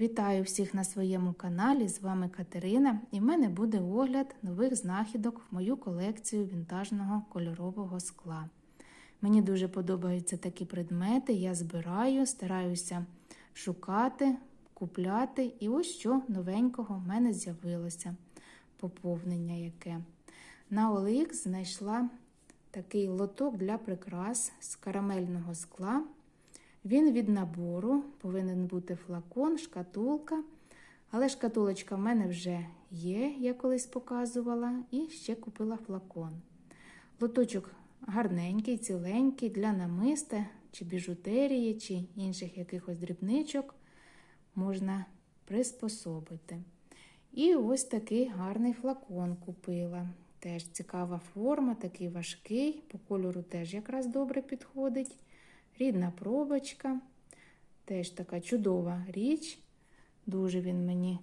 Вітаю всіх на своєму каналі. З вами Катерина, і в мене буде огляд нових знахідок в мою колекцію вінтажного кольорового скла. Мені дуже подобаються такі предмети. Я збираю, стараюся шукати, купляти. І ось що новенького в мене з'явилося поповнення яке. На OLX знайшла такий лоток для прикрас з карамельного скла. Він від набору, повинен бути флакон, шкатулка. Але шкатулочка в мене вже є, я колись показувала, і ще купила флакон. Лоточок гарненький, ціленький для намиста, чи біжутерії, чи інших якихось дрібничок можна приспособити. І ось такий гарний флакон купила. Теж цікава форма, такий важкий, по кольору теж якраз добре підходить. Рідна пробочка, теж така чудова річ. Дуже він мені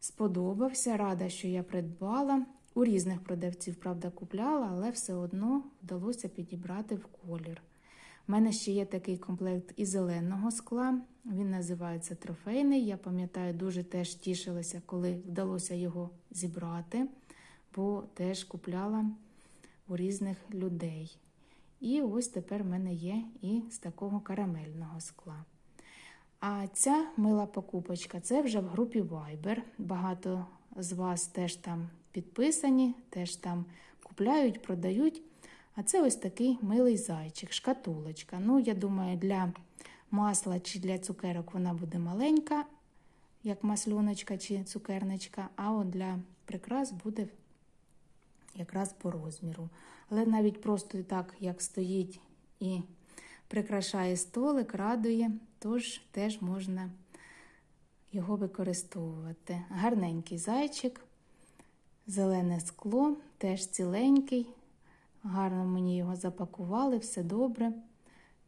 сподобався. Рада, що я придбала. У різних продавців, правда, купляла, але все одно вдалося підібрати в колір. У мене ще є такий комплект із зеленого скла. Він називається трофейний. Я пам'ятаю, дуже теж тішилася, коли вдалося його зібрати, бо теж купляла у різних людей. І ось тепер в мене є і з такого карамельного скла. А ця мила покупочка це вже в групі Viber. Багато з вас теж там підписані, теж там купляють, продають. А це ось такий милий зайчик, шкатулочка. Ну, я думаю, для масла чи для цукерок вона буде маленька, як маслюночка чи цукерничка, а от для прикрас буде якраз по розміру. Але навіть просто так, як стоїть і прикрашає столик, радує, тож теж можна його використовувати. Гарненький зайчик, зелене скло, теж ціленький. Гарно мені його запакували, все добре.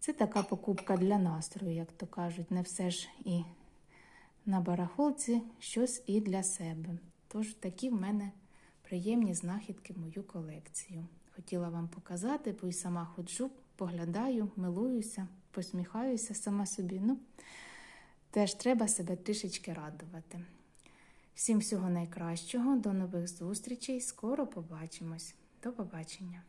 Це така покупка для настрою, як то кажуть, не все ж і на барахолці щось і для себе. Тож такі в мене приємні знахідки в мою колекцію. Хотіла вам показати, бо й сама ходжу, поглядаю, милуюся, посміхаюся сама собі. Ну, теж треба себе трішечки радувати. Всім всього найкращого, до нових зустрічей. Скоро побачимось. До побачення!